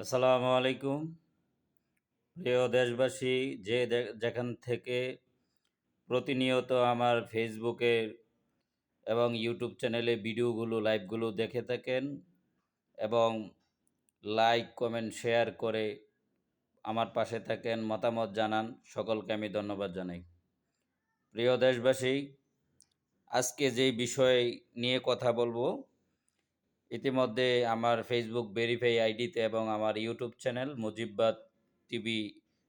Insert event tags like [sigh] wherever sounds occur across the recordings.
আসসালামু আলাইকুম। প্রিয় দেশবাসী, যে যেখান থেকে প্রতিনিয়ত আমার ফেসবুকে এবং ইউটিউব চ্যানেলে ভিডিওগুলো লাইভগুলো দেখে থাকেন এবং লাইক কমেন্ট শেয়ার করে আমার পাশে থাকেন, মতামত জানান, সকলকে আমি ধন্যবাদ জানাই। প্রিয় দেশবাসী, আজকে যে বিষয় নিয়ে কথা বলব ইতিমধ্যে আমার ফেসবুক ভেরিফাই আইডিতে এবং আমার ইউটিউব চ্যানেল মুজিববাদ টিভি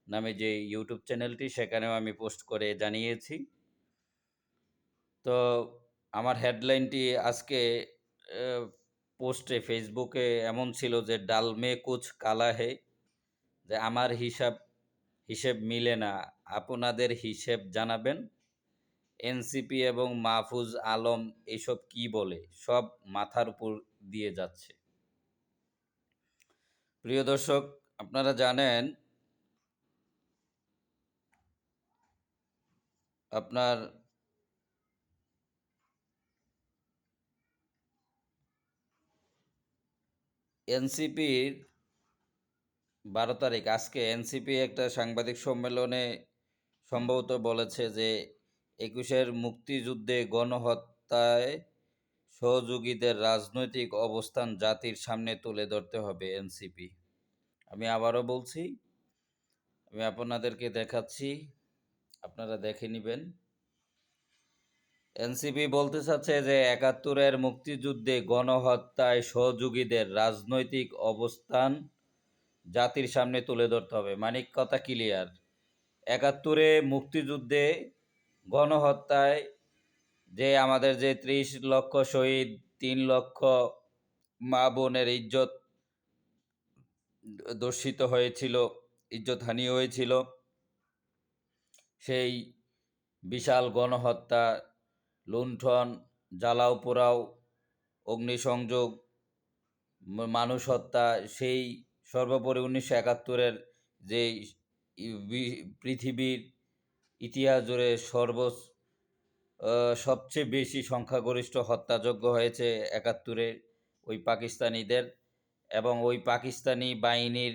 নামে যে ইউটিউব চ্যানেলটি সেখানেও আমি পোস্ট করে জানিয়েছি। তো আমার হেডলাইনটি আজকে পোস্টে ফেসবুকে এমন ছিল যে, ডাল মে কুচ কালা হে যে আমার হিসাব, হিসেব মিলে না। আপনাদের হিসেব জানাবেন। এনসিপি এবং মাহফুজ আলম এসব কি বলে? সব মাথার উপর দিয়ে যাচ্ছে। প্রিয় দর্শক, আপনারা জানেন, আপনার এনসিপির বারো তারিখ, আজকে এনসিপি একটা সাংবাদিক সম্মেলনে সম্ভবত বলেছে যে একুশের মুক্তিযুদ্ধে গণহত্যায় সহযোগীদের রাজনৈতিক অবস্থান জাতির সামনে তুলে ধরতে হবে এনসিপি। আমি আবারও বলছি, আমি আপনাদেরকে দেখাচ্ছি, আপনারা দেখে নেবেন। এনসিপি বলতে চাচ্ছে যে একাত্তরের মুক্তিযুদ্ধে গণহত্যায় সহযোগীদের রাজনৈতিক অবস্থান জাতির সামনে তুলে ধরতে হবে। মানিক, কথা ক্লিয়ার একাত্তরে মুক্তিযুদ্ধে গণহত্যায় যে আমাদের যে ত্রিশ লক্ষ শহীদ তিন লক্ষ মা বোনের ইজ্জত দর্শিত হয়েছিল ইজ্জতহানি হয়েছিল। সেই বিশাল গণহত্যা লুণ্ঠন জ্বালাও পোড়াও অগ্নিসংযোগ মানুষ হত্যা সেই সর্বোপরি উনিশশো একাত্তরের যে পৃথিবীর ইতিহাস জুড়ে সর্ব আহ, সবচেয়ে বেশি সংখ্যাগরিষ্ঠ হত্যাযজ্ঞ হয়েছে একাত্তরে ওই পাকিস্তানিদের এবং ওই পাকিস্তানি বাহিনীর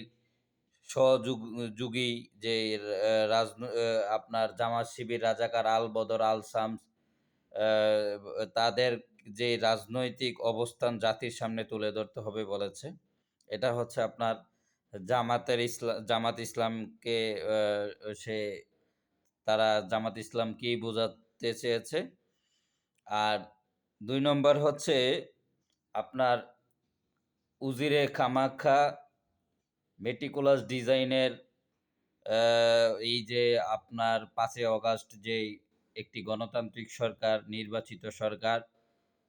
সহযোগী যে রাজ আপনার জামাত শিবির রাজাকার আল বদর আল শামস তাদের যে রাজনৈতিক অবস্থান জাতির সামনে তুলে ধরতে হবে বলেছে। এটা হচ্ছে আপনার জামাতের ইসলাম জামাত ইসলামকে সে, তারা জামাত ইসলাম কি ইসলামকেই বোঝাতে চেয়েছে। আর দুই নম্বর হচ্ছে আপনার উজিরে কামাখ্যা মেটিকুলাস ডিজাইনের এই যে আপনার পাঁচই অগাস্ট যে একটি গণতান্ত্রিক সরকার, নির্বাচিত সরকার,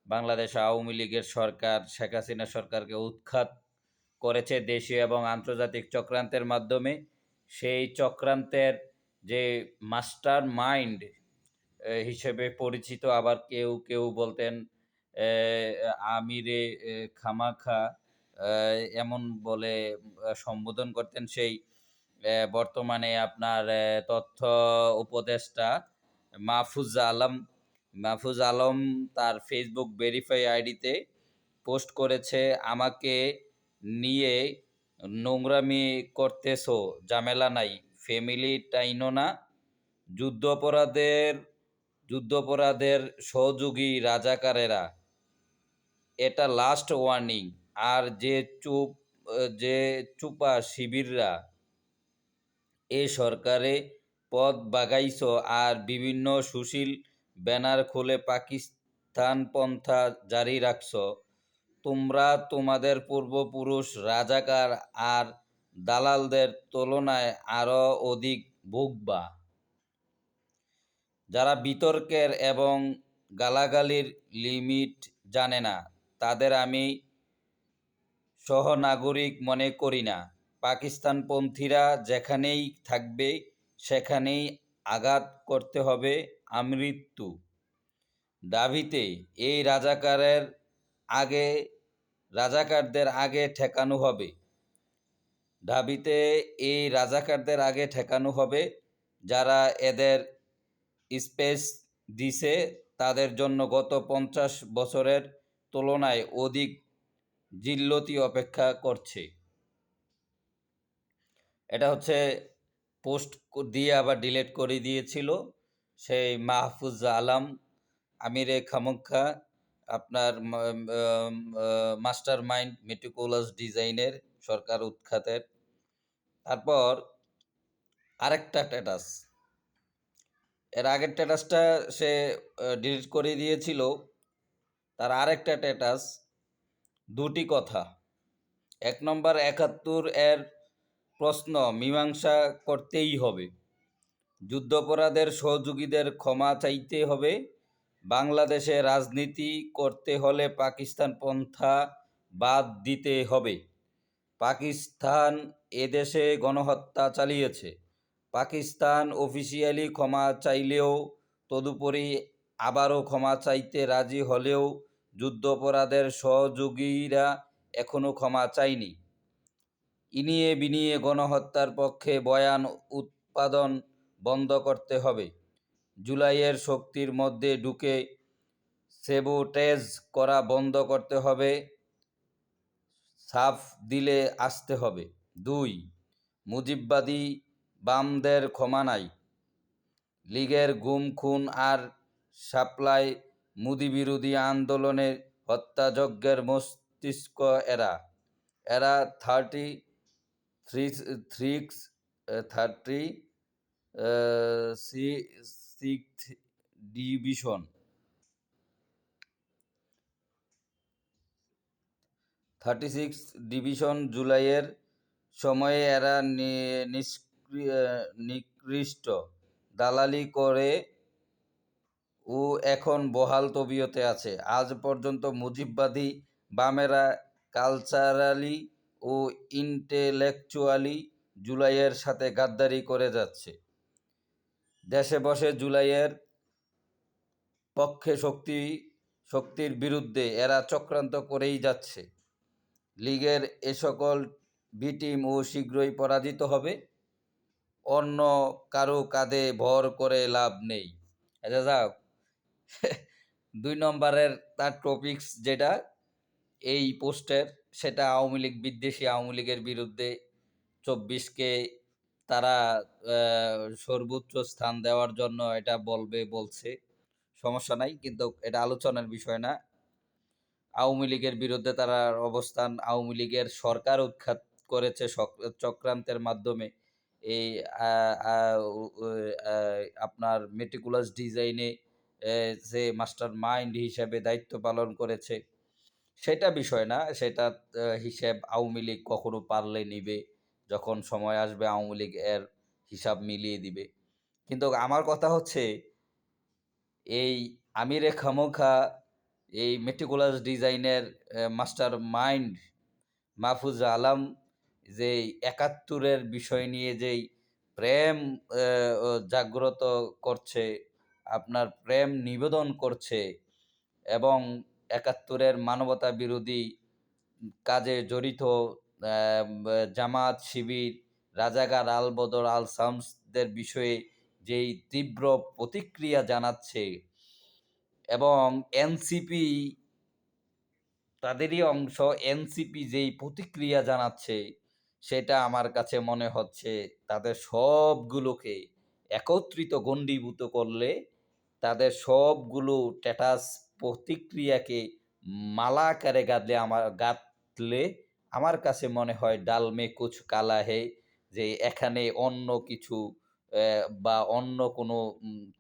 বাংলাদেশ আওয়ামী লীগের সরকার, শেখ হাসিনা সরকারকে উৎখাত করেছে দেশীয় এবং আন্তর্জাতিক চক্রান্তের মাধ্যমে। সেই চক্রান্তের যে মাস্টার মাইন্ড হিসেবে পরিচিত। আবার কেউ কেউ বলতেন আমিরে খামাখা এমন বলে সম্বোধন করতেন সেই বর্তমানে আপনার তথ্য উপদেষ্টা মাহফুজ আলম। মাহফুজ আলম তার ফেসবুক ভেরিফাই আইডিতে পোস্ট করেছে, আমাকে নিয়ে নোংরামি করতেছো, ঝামেলা নাই ফ্যামিলি টাইনো না, যুদ্ধাপরাধের যুদ্ধাপরাধের সহযোগী রাজাকারেরা। এটা লাস্ট ওয়ার্নিং আর যে চুপ, যে চুপা শিবিররা, এ সরকারে পদ বাগাইছ আর বিভিন্ন সুশীল ব্যানার খুলে পাকিস্তান পন্থা জারি রাখছ, তোমরা তোমাদের পূর্বপুরুষ রাজাকার আর দালালদের তুলনায় আরও অধিক ভুগবা। যারা বিতর্কের এবং গালাগালির লিমিট জানে না, তাদের আমি সহনাগরিক মনে করি না। পাকিস্তানপন্থীরা যেখানেই থাকবে, সেখানেই আঘাত করতে হবে আমৃত্যু। দাবিতে এই রাজাকারের আগে, রাজাকারদের আগে ঠেকানো হবে। দাবিতে এই রাজাকারদের আগে ঠেকানো হবে যারা এদের স্পেস দিছে তাদের জন্য গত পঞ্চাশ বছরের তুলনায় অধিক জিল্লতি অপেক্ষা করছে। এটা হচ্ছে পোস্ট দিয়ে আবার ডিলিট করে দিয়েছিল সেই মাহফুজ আলম, আমিরে খামুখা, আপনার মাস্টার মাইন্ড মেটিকুলাস ডিজাইনের সরকার উৎখাতের। তারপর আরেকটা স্ট্যাটাস এর আগের স্ট্যাটাসটা সে ডিলিট করে দিয়েছিল। তার আরেকটা স্ট্যাটাস দুটি কথা। এক নম্বর, একাত্তর এর প্রশ্ন, মীমাংসা করতেই হবে। যুদ্ধাপরাধের সহযোগীদের ক্ষমা চাইতে হবে। বাংলাদেশে রাজনীতি করতে হলে পাকিস্তান পন্থা বাদ দিতে হবে। পাকিস্তান এদেশে গণহত্যা চালিয়েছে। পাকিস্তান অফিসিয়ালি ক্ষমা চাইলেও, তদুপরি আবারও ক্ষমা চাইতে রাজি হলেও যুদ্ধাপরাধের সহযোগীরা এখনও ক্ষমা চায়নি। ইনিয়ে বিনিয়ে গণহত্যার পক্ষে বয়ান উৎপাদন বন্ধ করতে হবে। জুলাইয়ের শক্তির মধ্যে ঢুকে সেবোটেজ করা বন্ধ করতে হবে, সাফ দিলে আসতে হবে। দুই, মুজিববাদী বামদের ক্ষমা নাই। লীগের গুম, খুন আর সাপ্লাই মুদি বিরোধী আন্দোলনের হত্যাযজ্ঞের মস্তিষ্ক এরা। এরা thirty three থ্রিক্স thirty six division. Thirty six division জুলাইয়ের সময়ে এরা নিকৃষ্ট। দালালি করে ও এখন বহাল তবিয়তে আছে। আজ পর্যন্ত মুজিববাদী, বামেরা কালচারালি ও ইন্টেলেকচুয়ালি জুলাইয়ের সাথে গাদ্দারি করে যাচ্ছে। দেশে বসে জুলাইয়ের পক্ষে শক্তি, শক্তির বিরুদ্ধে এরা চক্রান্ত করেই যাচ্ছে। লীগের এ সকল বিটিম ও শীঘ্রই পরাজিত হবে। অন্য কারও কাঁধে ভর করে লাভ নেই। আচ্ছা যাক। [laughs] দুই নম্বরের তার টপিকস যেটা, এই পোস্টের, সেটা আওয়ামী লীগ, বিদ্বেষী আওয়ামী লীগের বিরুদ্ধে চব্বিশকে তারা সর্বোচ্চ স্থান দেওয়ার জন্য এটা বলবে, বলছে। সমস্যা নাই, কিন্তু এটা আলোচনার বিষয় না। আওয়ামী লীগের বিরুদ্ধে তারা অবস্থান, আওয়ামী লীগের সরকার উৎখাত করেছে চক্রান্তের মাধ্যমে। এই আপনার মেটিকুলাস ডিজাইনে যে মাস্টার মাইন্ড হিসেবে দায়িত্ব পালন করেছে, সেটা বিষয় না, সেটা হিসেব আওয়ামী লীগ কখনো পারলে নিবে, যখন সময় আসবে আওয়ামী লীগ এর হিসাব মিলিয়ে দিবে। কিন্তু আমার কথা হচ্ছে, এই আমিরে খামোখা, এই মেটিকুলাস ডিজাইনের মাস্টার মাইন্ড মাহফুজ আলম যে একাত্তরের বিষয় নিয়ে যেই প্রেম জাগ্রত করছে, আপনার প্রেম নিবেদন করছে এবং একাত্তরের মানবতা বিরোধী কাজে জড়িত জামাত, শিবির রাজাগার আল বদর আল সামসদের বিষয়ে যেই তীব্র প্রতিক্রিয়া জানাচ্ছে এবং এনসিপি তাদেরই অংশ, এনসিপি যেই প্রতিক্রিয়া জানাচ্ছে সেটা আমার কাছে মনে হচ্ছে তাদের সবগুলোকে একত্রিত গণ্ডীভূত করলে তাদের সবগুলো স্ট্যাটাস প্রতিক্রিয়াকে মালা আকারে গাঁদলে আমার, গাঁথলে আমার কাছে মনে হয় ডালমে কুচ কালা হে, যে এখানে অন্য কিছু বা অন্য কোনো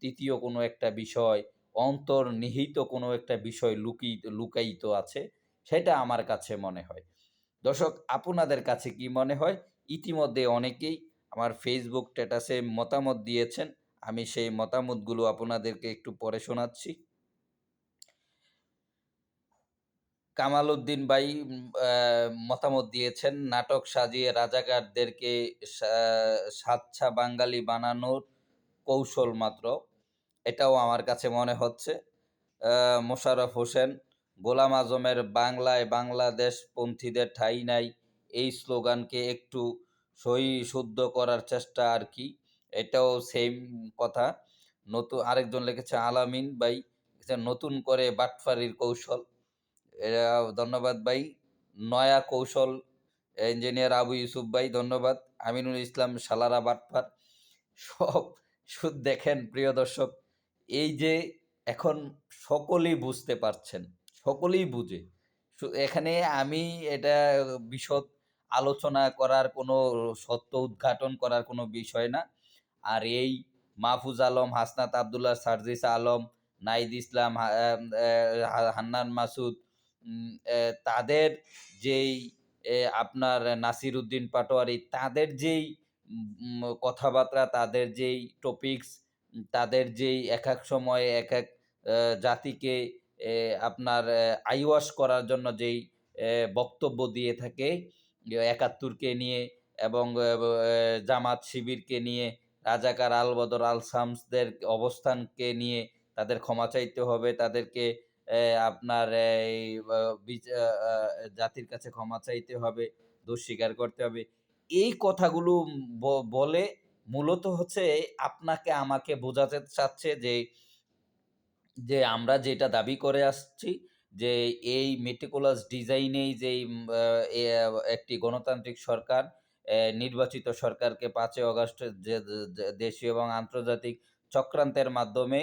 তৃতীয় কোনো একটা বিষয়, অন্তর্নিহিত কোনো একটা বিষয় লুকি, লুকায়িত আছে, সেটা আমার কাছে মনে হয়। দর্শক, আপনাদের কাছে কি মনে হয়? ইতিমধ্যে অনেকেই আমার ফেসবুক স্ট্যাটাসে মতামত দিয়েছেন। আমি সেই মতামতগুলো আপনাদেরকে একটু পরে শোনাচ্ছি। কামাল উদ্দিন ভাই মতামত দিয়েছেন, নাটক সাজিয়ে রাজাকারদেরকে সাচ্ছা বাঙালি বানানোর কৌশল মাত্র। এটাও আমার কাছে মনে হচ্ছে। মোশাররফ হোসেন গোলাম আজমের বাংলায় বাংলাদেশ পন্থীদের ঠাই নাই। এই স্লোগানকে একটু সহি শুদ্ধ করার চেষ্টা আর কি। এটাও সেম কথা। নতুন আরেকজন লিখেছে, আলামিন ভাই নতুন করে বাটফারির কৌশল। ধন্যবাদ ভাই। নয়া কৌশল ইঞ্জিনিয়ার আবু ইউসুফ ভাই, ধন্যবাদ। আমিনুল ইসলাম সালারা বাটফার। সব শুধু দেখেন, প্রিয় দর্শক। এই যে এখন সকলেই বুঝতে পারছেন। সকলেই বুঝে। এখানে আমি এটা বিশদ আলোচনা করার কোনো সত্য উদ্ঘাটন করার কোনো বিষয় না। আর এই মাহফুজ আলম, হাসনাত আবদুল্লাহ, সার্জিস আলম নাইদ ইসলাম হান্নান মাসুদ তাদের যেই আপনার নাসির উদ্দিন পাটোয়ারি, তাদের যেই কথাবার্তা, তাদের যেই টপিকস তাদের যেই এক এক সময় এক এক জাতিকে আপনার আইওয়াশ করার জন্য যেই বক্তব্য দিয়ে থাকে একাত্তরকে নিয়ে এবং জামাত শিবিরকে নিয়ে, রাজাকার আল বদর আল শামসদের অবস্থানকে নিয়ে তাদের ক্ষমা চাইতে হবে, তাদেরকে আপনার এই জাতির কাছে ক্ষমা চাইতে হবে, দোষ স্বীকার করতে হবে। এই কথাগুলো বলে মূলত হচ্ছে, আপনাকে আমাকে বোঝাতে চাচ্ছে যে যে আমরা যেটা দাবি করে আসছি যে এই মেটিকুলাস ডিজাইনেই যেই একটি গণতান্ত্রিক সরকার নির্বাচিত সরকারকে পাঁচই অগস্ট যে দেশীয় এবং আন্তর্জাতিক চক্রান্তের মাধ্যমে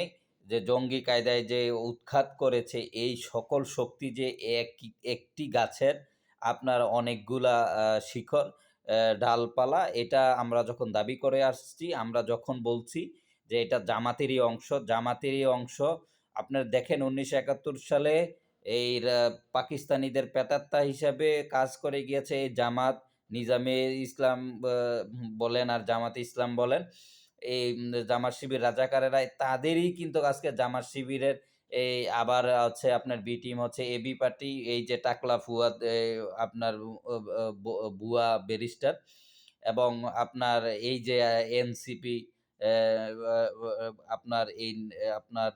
যে জঙ্গি কায়দায় যে উৎখাত করেছে এই সকল শক্তি যে এক একটি গাছের আপনার অনেকগুলা শিখর ডালপালা, এটা আমরা যখন দাবি করে আসছি, আমরা যখন বলছি যে এটা জামাতেরই অংশ জামাতেরই অংশ আপনার দেখেন উনিশশো একাত্তর সালে এই পাকিস্তানিদের পেতাত্তা হিসাবে কাজ করে গিয়েছে এই জামাত, নিজামে ইসলাম বলেন আর জামাত ইসলাম বলেন, এই জামাত শিবির রাজাকারেরা, তাদেরই কিন্তু আজকে জামাত শিবিরের এই আবার হচ্ছে আপনার বি টিম হচ্ছে এবি পার্টি এই যে টাকলা ফুয়াদ আপনার বুয়া ব্যারিস্টার এবং আপনার এই যে এনসিপি আপনার এই, আপনার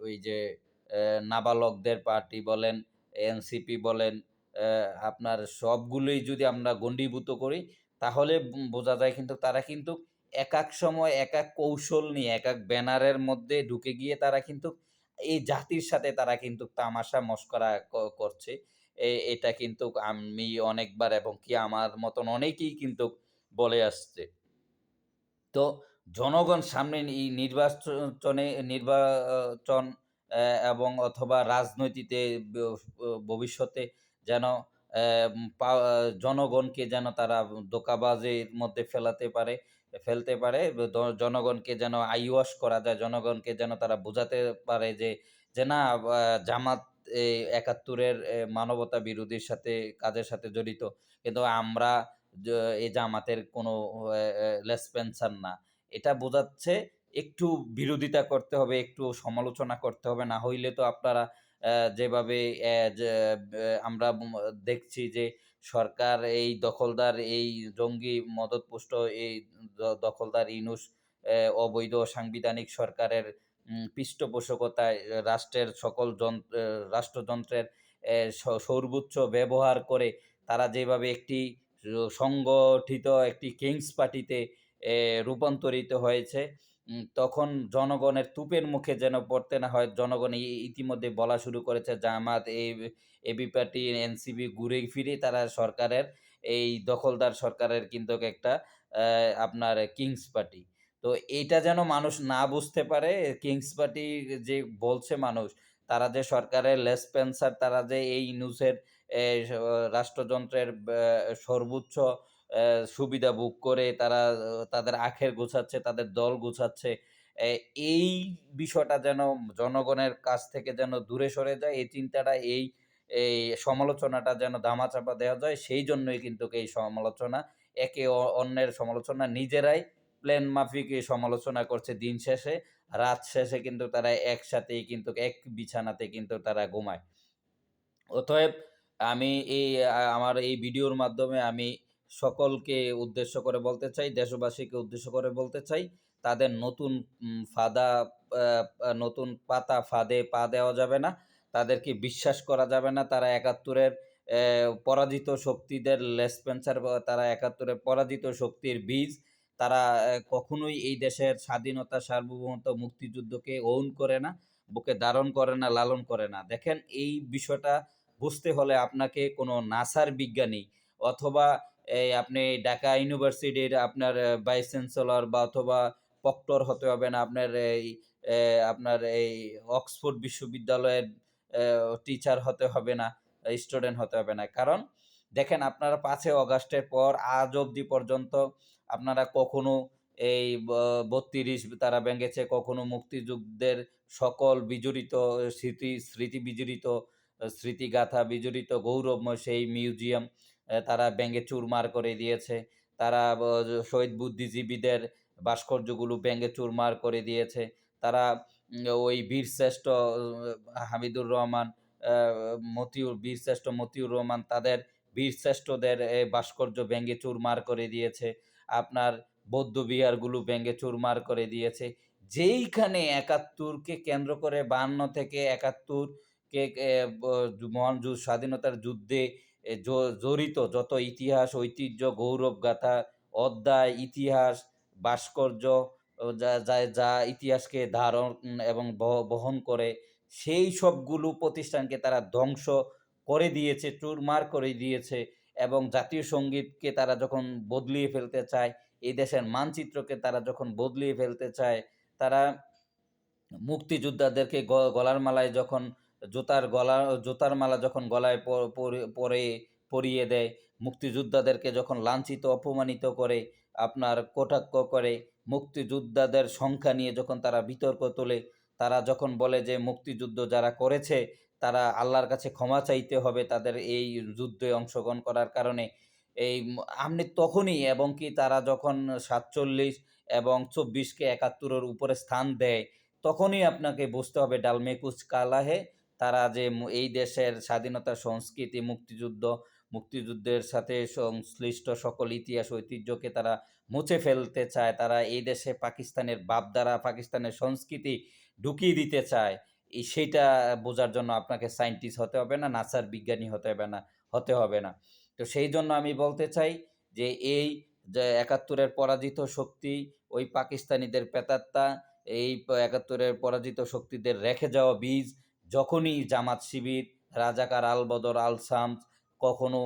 ওই যে নাবালকদের পার্টি বলেন, এনসিপি বলেন আপনার সবগুলোই যদি আমরা গণ্ডীভূত করি, তাহলে বোঝা যায় কিন্তু তারা কিন্তু এক এক সময় এক এক কৌশল নিয়ে এক এক ব্যানারের মধ্যে ঢুকে গিয়ে তারা কিন্তু এই জাতির সাথে তারা কিন্তু তামাশা, মস্করা করছে। এটা কিন্তু আমি অনেকবার এবং কি আমার মতন অনেকেই কিন্তু বলে আসছে। তো জনগণ সামনে এই নির্বাচনে, নির্বাচন এবং অথবা রাজনৈতিকে ব- ভবিষ্যতে যেন জনগণকে যেন তারা দোকাবাজের মধ্যে ফেলাতে পারে, ফেলতে পারে জনগণকে যেন আইওয়াশ করা যায়, জনগণকে যেন তারা বোঝাতে পারে যে যে না জামাত একাত্তরের মানবতা বিরোধীর সাথে, কাজের সাথে জড়িত। কিন্তু আমরা এই জামাতের কোনো লেসপেন্সার না। এটা বোঝাচ্ছে একটু বিরোধিতা করতে হবে, একটু সমালোচনা করতে হবে, না হইলে তো আপনারা যেভাবে আমরা দেখছি যে সরকার এই দখলদার, এই জঙ্গি মদতপুষ্ট এই দখলদার ইনুস অবৈধ সাংবিধানিক সরকারের পৃষ্ঠপোষকতায় রাষ্ট্রের সকল যন্ত্র রাষ্ট্রযন্ত্রের সর্বোচ্চ ব্যবহার করে তারা যেভাবে একটি সংগঠিত একটি কিংস পার্টিতে রূপান্তরিত হয়েছে। তখন জনগণের তুপের মুখে যেন পড়তে না হয়, জনগণ ইতিমধ্যে বলা শুরু করেছে, জামাত এই এবি পার্টি এনসিবি ঘুরে ফিরে তারা সরকারের, এই দখলদার সরকারের কিন্তু একটা আপনার কিংস পার্টি। তো এইটা যেন মানুষ না বুঝতে পারে, কিংস পার্টি যে বলছে মানুষ, তারা যে সরকারের লেস পেন্সার, তারা যে এই নিউজের রাষ্ট্রযন্ত্রের সর্বোচ্চ সুবিধা ভোগ করে তারা, তাদের আখের গোছাচ্ছে, তাদের দল গোছাচ্ছে। এই বিষয়টা যেন জনগণের কাছ থেকে যেন দূরে সরে যায়, এই চিন্তাটা, এই এই সমালোচনাটা যেন দামাচাপা দেওয়া যায়, সেই জন্যই কিন্তু এই সমালোচনা, একে অন্যের সমালোচনা, নিজেরাই প্ল্যান মাফিক সমালোচনা করছে দিন শেষে, রাত শেষে কিন্তু তারা একসাথেই কিন্তু, এক বিছানাতে কিন্তু তারা ঘুমায়। অতএব আমি এই, আমার এই ভিডিওর মাধ্যমে আমি সকলকে উদ্দেশ্য করে বলতে চাই, দেশবাসীকে উদ্দেশ্য করে বলতে চাই, তাদের নতুন ফাদা নতুন পাতা ফাঁদে পা দেওয়া যাবে না। তাদেরকে বিশ্বাস করা যাবে না। তারা একাত্তরের পরাজিত শক্তিদের লেসপেন্সার তারা একাত্তরের পরাজিত শক্তির বীজ। তারা কখনোই এই দেশের স্বাধীনতা, সার্বভৌমত্ব, মুক্তিযুদ্ধকে ওন করে না, বুকে ধারণ করে না, লালন করে না। দেখেন, এই বিষয়টা বুঝতে হলে আপনাকে কোনো নাসার বিজ্ঞানী অথবা এই আপনি ঢাকা ইউনিভার্সিটির আপনার ভাইস চ্যান্সেলর বা অথবা প্রক্টর হতে হবে না, আপনার এই আপনার এই অক্সফোর্ড বিশ্ববিদ্যালয়ের টিচার হতে হবে না, স্টুডেন্ট হতে হবে না। কারণ দেখেন আপনারা পাঁচই অগাস্টের পর আজ অবধি পর্যন্ত আপনারা কখনো এই বত্রিশ তারা ভেঙেছে, কখনো মুক্তিযুদ্ধের সকল বিজড়িত স্মৃতি স্মৃতি বিজড়িত, স্মৃতিগাথা বিজড়িত, গৌরবময় সেই মিউজিয়াম তারা ব্যঙ্গে চুরমার করে দিয়েছে। তারা শহীদ বুদ্ধিজীবীদের ভাস্কর্যগুলো ব্যঙ্গে চুরমার করে দিয়েছে। তারা ওই বীরশ্রেষ্ঠ হামিদুর রহমান মতিউর বীরশ্রেষ্ঠ মতিউর রহমান তাদের বীরশ্রেষ্ঠদের ভাস্কর্য ব্যাঙ্গে চুরমার করে দিয়েছে। আপনার বৌদ্ধ বিহারগুলো ব্যঙ্গে চুরমার করে দিয়েছে। যেইখানে একাত্তরকে কেন্দ্র করে বান্ন থেকে একাত্তর কে মহান স্বাধীনতার যুদ্ধে জড়িত, যত ইতিহাস, ঐতিহ্য, গৌরব, গাথা, অধ্যায়, ইতিহাস, ভাস্কর্য যা যা যা ইতিহাসকে ধারণ এবং বহ- বহন করে, সেই সবগুলো প্রতিষ্ঠানকে তারা ধ্বংস করে দিয়েছে, চুরমার করে দিয়েছে এবং জাতীয় সঙ্গীতকে তারা যখন বদলিয়ে ফেলতে চায়, এই দেশের মানচিত্রকে তারা যখন বদলিয়ে ফেলতে চায়, তারা মুক্তিযোদ্ধাদেরকে গলার মালায় যখন জুতার গলা, জুতার মালা যখন গলায় পরে- পরে পরিয়ে দেয়, মুক্তিযোদ্ধাদেরকে যখন লাঞ্ছিত, অপমানিত করে, আপনার কটাক্ষ করে, মুক্তিযোদ্ধাদের সংখ্যা নিয়ে যখন তারা বিতর্ক তোলে, তারা যখন বলে যে মুক্তিযুদ্ধ যারা করেছে, তারা আল্লাহর কাছে ক্ষমা চাইতে হবে তাদের এই যুদ্ধে অংশগ্রহণ করার কারণে, এই আপনি তখনই এবং কি তারা যখন সাতচল্লিশ এবং চব্বিশকে একাত্তরের উপরে স্থান দেয়, তখনই আপনাকে বুঝতে হবে ডালমেকুচ কালাহে তারা যে এই দেশের স্বাধীনতা সংস্কৃতি, মুক্তিযুদ্ধ, মুক্তিযুদ্ধের সাথে সংশ্লিষ্ট সকল ইতিহাস, ঐতিহ্যকে তারা মুছে ফেলতে চায়, তারা এই দেশে পাকিস্তানের বাপদারা, পাকিস্তানের সংস্কৃতি ঢুকিয়ে দিতে চায়, এই সেইটা বোঝার জন্য আপনাকে সায়েন্টিস্ট হতে হবে না, নাসার বিজ্ঞানী হতে হবে না, হতে হবে না। তো সেই জন্য আমি বলতে চাই যে এই যে একাত্তরের পরাজিত শক্তি, ওই পাকিস্তানিদের পেতাত্তা এই একাত্তরের পরাজিত শক্তিদের রেখে যাওয়া বীজ যখনই জামাত শিবির, রাজাকার আল বদর, আল শামস, কখনো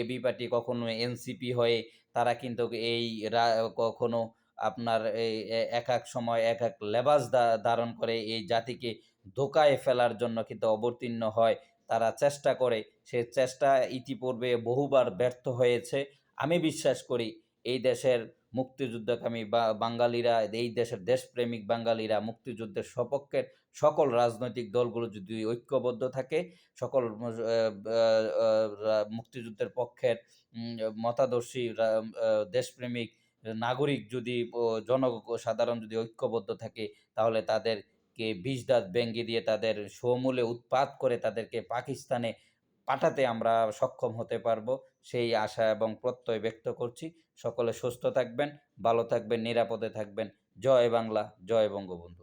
এবি পার্টি, কখনো এনসিপি হয়ে, তারা কিন্তু এই কখনো আপনার এক এক সময়, এক এক লেবাস ধারণ করে এই জাতিকে ধোকায় ফেলার জন্য কিন্তু অবতীর্ণ হয়। তারা চেষ্টা করে, সে চেষ্টা ইতিপূর্বে বহুবার ব্যর্থ হয়েছে। আমি বিশ্বাস করি, এই দেশের মুক্তিযুদ্ধকামী বা বাঙালিরা, এই দেশের দেশপ্রেমিক বাঙালিরা মুক্তিযুদ্ধের সপক্ষের সকল রাজনৈতিক দলগুলো যদি ঐক্যবদ্ধ থাকে, সকল মুক্তিযুদ্ধের পক্ষের মতাদর্শী দেশপ্রেমিক নাগরিক যদি জন সাধারণ যদি ঐক্যবদ্ধ থাকে, তাহলে তাদেরকে বিষ দাঁত ব্যঙ্গি দিয়ে তাদের সমূলে উৎপাত করে তাদেরকে পাকিস্তানে পাঠাতে আমরা সক্ষম হতে পারব। সেই আশা এবং প্রত্যয় ব্যক্ত করছি। সকলে সুস্থ থাকবেন ভালো থাকবেন নিরাপদে থাকবেন। জয় বাংলা জয় বঙ্গবন্ধু।